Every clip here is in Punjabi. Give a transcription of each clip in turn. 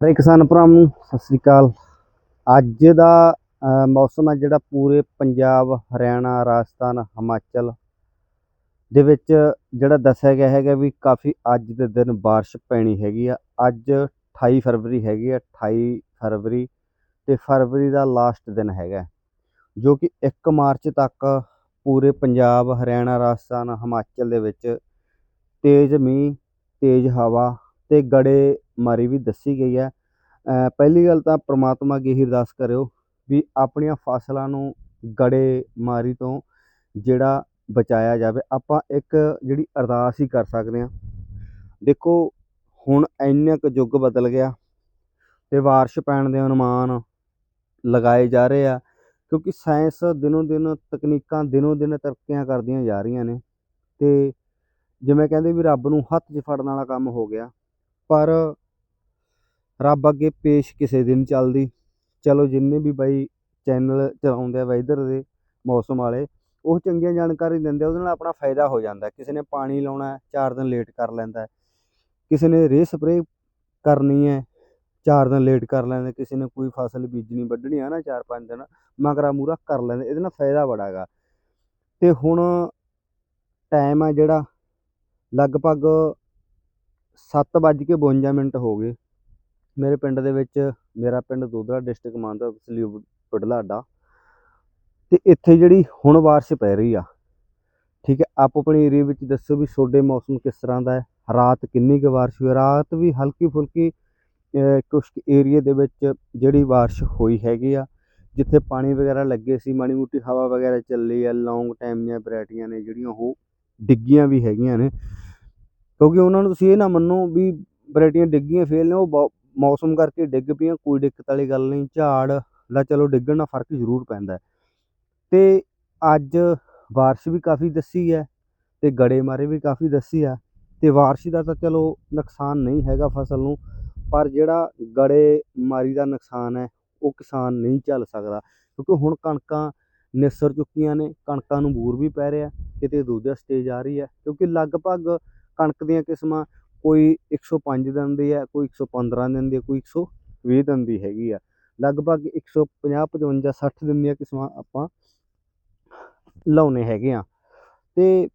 ਸਾਰੇ ਕਿਸਾਨ ਭਰਾਵਾਂ ਨੂੰ ਸਤਿ ਸ੍ਰੀ ਅਕਾਲ। ਅੱਜ ਦਾ ਮੌਸਮ ਹੈ ਜਿਹੜਾ ਪੂਰੇ ਪੰਜਾਬ, ਹਰਿਆਣਾ, ਰਾਜਸਥਾਨ, ਹਿਮਾਚਲ ਦੇ ਵਿੱਚ ਜਿਹੜਾ ਦੱਸਿਆ ਗਿਆ ਹੈਗਾ ਵੀ ਕਾਫੀ ਅੱਜ ਦੇ ਦਿਨ ਬਾਰਿਸ਼ ਪੈਣੀ ਹੈਗੀ ਆ। ਅੱਜ 28 ਫਰਵਰੀ ਹੈਗੀ ਆ 28 ਫਰਵਰੀ ਤੇ ਫਰਵਰੀ ਦਾ ਲਾਸਟ ਦਿਨ ਹੈਗਾ। ਜੋ ਕਿ 1 ਮਾਰਚ ਤੱਕ ਪੂਰੇ ਪੰਜਾਬ, ਹਰਿਆਣਾ, ਰਾਜਸਥਾਨ, ਹਿਮਾਚਲ ਦੇ ਵਿੱਚ ਤੇਜ਼ ਮੀਂਹ, ਤੇਜ਼ ਹਵਾ ਤੇ ਗੜੇ ਮਾਰੀ ਵੀ ਦੱਸੀ ਗਈ ਹੈ। ਪਹਿਲੀ ਗੱਲ ਤਾਂ ਪ੍ਰਮਾਤਮਾ ਅੱਗੇ ਹੀ ਅਰਦਾਸ ਕਰਿਓ ਵੀ ਆਪਣੀਆਂ ਫਸਲਾਂ ਨੂੰ ਗੜੇ ਮਾਰੀ ਤੋਂ ਜਿਹੜਾ ਬਚਾਇਆ ਜਾਵੇ, ਆਪਾਂ ਇੱਕ ਜਿਹੜੀ ਅਰਦਾਸ ਹੀ ਕਰ ਸਕਦੇ ਹਾਂ। ਦੇਖੋ, ਹੁਣ ਇੰਨਾ ਕੁ ਯੁੱਗ ਬਦਲ ਗਿਆ ਤੇ ਬਾਰਿਸ਼ ਪੈਣ ਦੇ ਅਨੁਮਾਨ ਲਗਾਏ ਜਾ ਰਹੇ ਆ, ਕਿਉਂਕਿ ਸਾਇੰਸ ਦਿਨੋਂ ਦਿਨ ਤਕਨੀਕਾਂ ਦਿਨੋਂ ਦਿਨ ਤਰੱਕੀਆਂ ਕਰਦੀਆਂ ਜਾ ਰਹੀਆਂ ਨੇ ਤੇ ਜਿਵੇਂ ਕਹਿੰਦੇ ਵੀ ਰੱਬ ਨੂੰ ਹੱਥ 'ਚ ਫੜਨ ਵਾਲਾ ਕੰਮ ਹੋ ਗਿਆ, ਪਰ ਰੱਬ ਅੱਗੇ ਪੇਸ਼ ਕਿਸੇ ਦਿਨ ਚੱਲਦੀ। ਚਲੋ ਜਿੰਨੇ ਵੀ ਬਾਈ ਚੈਨਲ ਚਲਾਉਂਦੇ ਆ ਵੈਦਰ ਦੇ ਮੌਸਮ ਵਾਲੇ, ਉਹ ਚੰਗੀਆਂ ਜਾਣਕਾਰੀ ਦਿੰਦੇ ਆ, ਉਹਦੇ ਨਾਲ ਆਪਣਾ ਫਾਇਦਾ ਹੋ ਜਾਂਦਾ। ਕਿਸੇ ਨੇ ਪਾਣੀ ਲਾਉਣਾ ਚਾਰ ਦਿਨ ਲੇਟ ਕਰ ਲੈਂਦਾ ਕਿਸੇ ਨੇ ਰੇਹ ਸਪਰੇਅ ਕਰਨੀ ਹੈ, ਚਾਰ ਦਿਨ ਲੇਟ ਕਰ ਲੈਂਦੇ ਕਿਸੇ ਨੇ ਕੋਈ ਫਸਲ ਬੀਜਣੀ, ਵੱਢਣੀ ਆ ਨਾ ਚਾਰ ਪੰਜ ਦਿਨ, ਮਗਰਾ ਮੂਰਾ ਕਰ ਲੈਂਦੇ ਇਹਦੇ ਨਾਲ ਫਾਇਦਾ ਬੜਾ ਗਾ ਤੇ ਹੁਣ ਟਾਈਮ ਆ ਜਿਹੜਾ, ਲਗਭਗ ਸੱਤ ਵੱਜ ਕੇ 52 ਮਿੰਟ ਹੋ ਗਏ। ਮੇਰੇ ਪਿੰਡ ਦੇ ਵਿੱਚ, ਮੇਰਾ ਪਿੰਡ ਦੋਦੜਾ ਡਿਸਟ੍ਰਿਕਟ ਮਾਨਸਾ ਤਹਿਸੀਲ ਬੁਢਲਾਡਾ ਤੇ ਇੱਥੇ ਜਿਹੜੀ ਹੁਣ ਬਾਰਿਸ਼ ਪੈ ਰਹੀ ਆ, ਠੀਕ ਹੈ, ਆਪੋ ਆਪਣੇ ਏਰੀਆ ਵਿੱਚ ਦੱਸੋ ਵੀ ਤੁਹਾਡੇ ਮੌਸਮ ਕਿਸ ਤਰ੍ਹਾਂ ਦਾ ਹੈ? ਰਾਤ ਕਿੰਨੀ ਕੁ ਬਾਰਿਸ਼ ਹੋਈ ਰਾਤ ਵੀ ਹਲਕੀ ਫੁਲਕੀ ਅਹ, ਕੁਛ ਏਰੀਏ ਦੇ ਵਿੱਚ ਜਿਹੜੀ ਬਾਰਿਸ਼ ਹੋਈ ਹੈਗੀ ਆ, ਜਿੱਥੇ ਪਾਣੀ ਵਗੈਰਾ ਲੱਗੇ ਸੀ ਮਾੜੀ ਮੋਟੀ ਹਵਾ ਵਗੈਰਾ ਚੱਲੀ ਆ ਲੌਂਗ ਟਾਈਮ ਦੀਆਂ ਵੈਰਾਈਟੀਆਂ ਨੇ ਜਿਹੜੀਆਂ ਉਹ ਡਿੱਗੀਆਂ ਵੀ ਹੈਗੀਆਂ ਨੇ। ਕਿਉਂਕਿ ਉਹਨਾਂ ਨੂੰ ਤੁਸੀਂ ਇਹ ਨਾ ਮੰਨੋ ਵੀ ਵੈਰਾਈਟੀਆਂ ਡਿੱਗੀਆਂ ਫੇਲ ਨੇ ਉਹ ਬਹੁ- ਮੌਸਮ ਕਰਕੇ ਡਿੱਗ ਪਈਆਂ, ਕੋਈ ਦਿੱਕਤ ਵਾਲੀ ਗੱਲ ਨਹੀਂ, ਝਾੜ ਦਾ ਚਲੋ ਡਿੱਗਣ ਨਾਲ ਫ਼ਰਕ ਜ਼ਰੂਰ ਪੈਂਦਾ ਹੈ। ਤੇ ਅੱਜ ਬਾਰਿਸ਼ ਵੀ ਕਾਫੀ ਦੱਸੀ ਹੈ ਤੇ ਗੜੇ ਮਾਰੇ ਵੀ ਕਾਫੀ ਦੱਸੀ ਆ ਤੇ ਬਾਰਿਸ਼ ਦਾ ਤਾਂ ਚਲੋ ਨੁਕਸਾਨ ਨਹੀਂ ਹੈਗਾ ਫਸਲ ਨੂੰ, ਪਰ ਜਿਹੜਾ ਗੜੇ ਮਾਰੀ ਦਾ ਨੁਕਸਾਨ ਹੈ, ਉਹ ਕਿਸਾਨ ਨਹੀਂ ਝੱਲ ਸਕਦਾ, ਕਿਉਂਕਿ ਹੁਣ ਕਣਕਾਂ ਨਿਸਰ ਚੁੱਕੀਆਂ ਨੇ, ਕਣਕਾਂ ਨੂੰ ਬੂਰ ਵੀ ਪੈ ਰਿਹਾ, ਕਿਤੇ ਦੂਜਾ ਸਟੇਜ ਆ ਰਹੀ ਹੈ, ਕਿਉਂਕਿ ਲਗਭਗ ਕਣਕ ਦੀਆਂ ਕਿਸਮਾਂ ਕੋਈ 105 ਦਿਨ ਦੀ ਹੈ, ਕੋਈ 115 ਦਿਨ ਦੀ ਹੈ, ਕੋਈ 120 ਦਿਨ ਦੀ ਹੈਗੀ ਆ। ਲਗਭਗ 150 55 60 ਦਿਨ ਦੀਆਂ ਕਿਸਮਾਂ ਆਪਾਂ ਲਾਉਣੇ ਹੈਗੇ ਆ। ਤੇ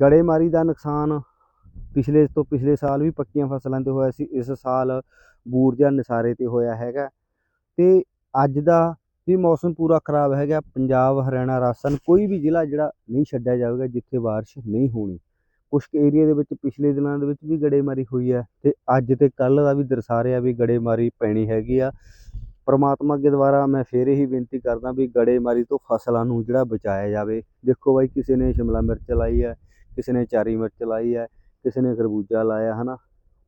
ਗੜੇਮਾਰੀ ਦਾ ਨੁਕਸਾਨ ਪਿਛਲੇ ਤੋਂ ਪਿਛਲੇ ਸਾਲ ਵੀ ਪੱਕੀਆਂ ਫਸਲਾਂ ਤੇ ਹੋਇਆ ਸੀ, ਇਸ ਸਾਲ ਬੂਰ ਜਾਂ ਨਸਾਰੇ ਤੇ ਹੋਇਆ ਹੈਗਾ। ਤੇ ਅੱਜ ਦਾ ਵੀ ਮੌਸਮ ਪੂਰਾ ਖਰਾਬ ਹੈਗਾ, ਪੰਜਾਬ, ਹਰਿਆਣਾ, ਰਾਜਸਥਾਨ ਕੋਈ ਵੀ ਜ਼ਿਲ੍ਹਾ ਜਿਹੜਾ ਨਹੀਂ ਛੱਡਿਆ ਜਾਵੇਗਾ ਜਿੱਥੇ ਬਾਰਿਸ਼ ਨਹੀਂ ਹੋਣੀ। ਕੁਝ ਏਰੀਆ ਦੇ ਵਿੱਚ ਪਿਛਲੇ ਦਿਨਾਂ ਦੇ ਵਿੱਚ ਵੀ ਗੜੇਮਾਰੀ ਹੋਈ ਹੈ ਤੇ ਅੱਜ ਤੇ ਕੱਲ ਦਾ ਵੀ ਦਰਸਾ ਰਿਹਾ ਵੀ ਗੜੇਮਾਰੀ ਪੈਣੀ ਹੈਗੀ ਆ। ਪਰਮਾਤਮਾ ਅੱਗੇ ਦੁਆਰਾ ਮੈਂ ਫੇਰ ਇਹੀ ਬੇਨਤੀ ਕਰਦਾ ਵੀ ਗੜੇਮਾਰੀ ਤੋਂ ਫਸਲਾਂ ਨੂੰ ਜਿਹੜਾ ਬਚਾਇਆ ਜਾਵੇ। ਦੇਖੋ ਬਾਈ, ਕਿਸੇ ਨੇ ਸ਼ਿਮਲਾ ਮਿਰਚ ਲਾਈ ਹੈ ਕਿਸੇ ਨੇ ਚਾਰੀ ਮਿਰਚ ਲਾਈ ਹੈ ਕਿਸੇ ਨੇ ਖਰਬੂਜਾ ਲਾਇਆ, ਹਨਾ?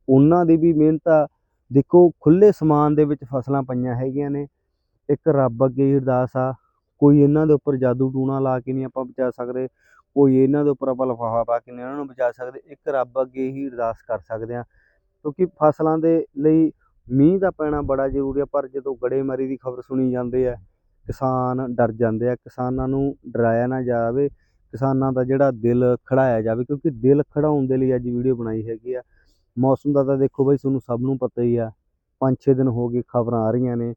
ਉਹਨਾਂ ਦੀ ਵੀ ਮਿਹਨਤ ਆ। ਦੇਖੋ ਖੁੱਲੇ ਸਮਾਨ ਦੇ ਵਿੱਚ ਫਸਲਾਂ ਪਈਆਂ ਹੈਗੀਆਂ ਨੇ। ਇੱਕ ਰੱਬ ਅੱਗੇ ਅਰਦਾਸ ਆ, ਕੋਈ ਇਹਨਾਂ ਦੇ ਉੱਪਰ ਜਾਦੂ ਟੂਣਾ ਲਾ ਕੇ ਨਹੀਂ ਆਪਾਂ ਬਚਾ ਸਕਦੇ। ਕੋਈ ਇਹਨਾਂ ਦੇ ਉੱਪਰ ਆਪਾਂ ਲਿਫਾਫਾ ਪਾ ਕੇ ਨਹੀਂ ਇਹਨਾਂ ਨੂੰ ਬਚਾ ਸਕਦੇ, ਇੱਕ ਰੱਬ ਅੱਗੇ ਹੀ ਅਰਦਾਸ ਕਰ ਸਕਦੇ ਆ ਕਿਉਂਕਿ ਫਸਲਾਂ ਦੇ ਲਈ ਮੀਂਹ ਦਾ ਪੈਣਾ ਬੜਾ ਜ਼ਰੂਰੀ ਆ, ਪਰ ਜਦੋਂ ਗੜੇਮਾਰੀ ਦੀ ਖਬਰ ਸੁਣੀ ਜਾਂਦੇ ਹੈ ਕਿਸਾਨ ਡਰ ਜਾਂਦੇ ਆ, ਕਿਸਾਨਾਂ ਨੂੰ ਡਰਾਇਆ ਨਾ ਜਾਵੇ, ਕਿਸਾਨਾਂ ਦਾ ਜਿਹੜਾ ਦਿਲ ਖੜਾਇਆ ਜਾਵੇ, ਕਿਉਂਕਿ ਦਿਲ ਖੜਾਉਣ ਦੇ ਲਈ ਅੱਜ ਵੀਡੀਓ ਬਣਾਈ ਹੈਗੀ ਆ, ਮੌਸਮ ਦਾ ਤਾਂ ਦੇਖੋ ਬਈ ਤੁਹਾਨੂੰ ਸਭ ਨੂੰ ਪਤਾ ਹੀ ਆ 5-6 ਦਿਨ ਹੋ ਗਏ ਖਬਰਾਂ ਆ ਰਹੀਆਂ ਨੇ,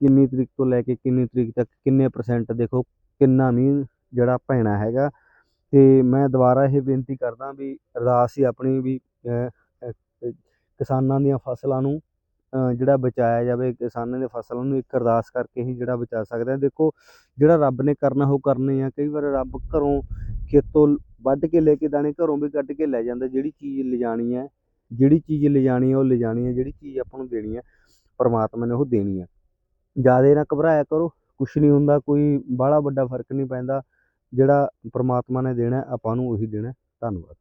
ਕਿੰਨੀ ਤਰੀਕ ਤੋਂ ਲੈ ਕੇ ਕਿੰਨੀ ਤਰੀਕ ਤੱਕ, ਕਿੰਨੇ ਪਰਸੈਂਟ ਦੇਖੋ, ਕਿੰਨਾ ਮੀਂਹ ਜਿਹੜਾ ਪੈਣਾ ਹੈਗਾ ਅਤੇ ਮੈਂ ਦੁਬਾਰਾ ਇਹ ਬੇਨਤੀ ਕਰਦਾ ਵੀ ਅਰਦਾਸ ਹੀ ਆਪਣੀ ਵੀ ਕਿਸਾਨਾਂ ਦੀਆਂ ਫਸਲਾਂ ਨੂੰ ਜਿਹੜਾ ਬਚਾਇਆ ਜਾਵੇ, ਕਿਸਾਨਾਂ ਦੀਆਂ ਫਸਲਾਂ ਨੂੰ ਇੱਕ ਅਰਦਾਸ ਕਰਕੇ ਹੀ ਜਿਹੜਾ ਬਚਾ ਸਕਦਾ। ਦੇਖੋ, ਜਿਹੜਾ ਰੱਬ ਨੇ ਕਰਨਾ, ਉਹ ਕਰਨੇ ਆ। ਕਈ ਵਾਰ ਰੱਬ ਘਰੋਂ ਖੇਤੋਂ ਵੱਢ ਕੇ ਲੈ ਕੇ ਦਾਣੇ ਘਰੋਂ ਵੀ ਕੱਢ ਕੇ ਲੈ ਜਾਂਦਾ। ਜਿਹੜੀ ਚੀਜ਼ ਲਿਜਾਣੀ ਹੈ ਜਿਹੜੀ ਚੀਜ਼ ਲਿਜਾਣੀ ਹੈ ਉਹ ਲਿਜਾਣੀ ਹੈ ਜਿਹੜੀ ਚੀਜ਼ ਆਪਾਂ ਨੂੰ ਦੇਣੀ ਹੈ ਪਰਮਾਤਮਾ ਨੇ ਉਹ ਦੇਣੀ ਹੈ ਜ਼ਿਆਦਾ ਨਾ ਘਬਰਾਇਆ ਕਰੋ। ਕੁਛ ਨਹੀਂ ਹੁੰਦਾ, ਕੋਈ ਬਾਹਲਾ ਵੱਡਾ ਫ਼ਰਕ ਨਹੀਂ ਪੈਂਦਾ। ਜਿਹੜਾ ਪਰਮਾਤਮਾ ਨੇ ਦੇਣਾ ਆਪਾਂ ਨੂੰ ਉਹੀ ਦੇਣਾ ਧੰਨਵਾਦ।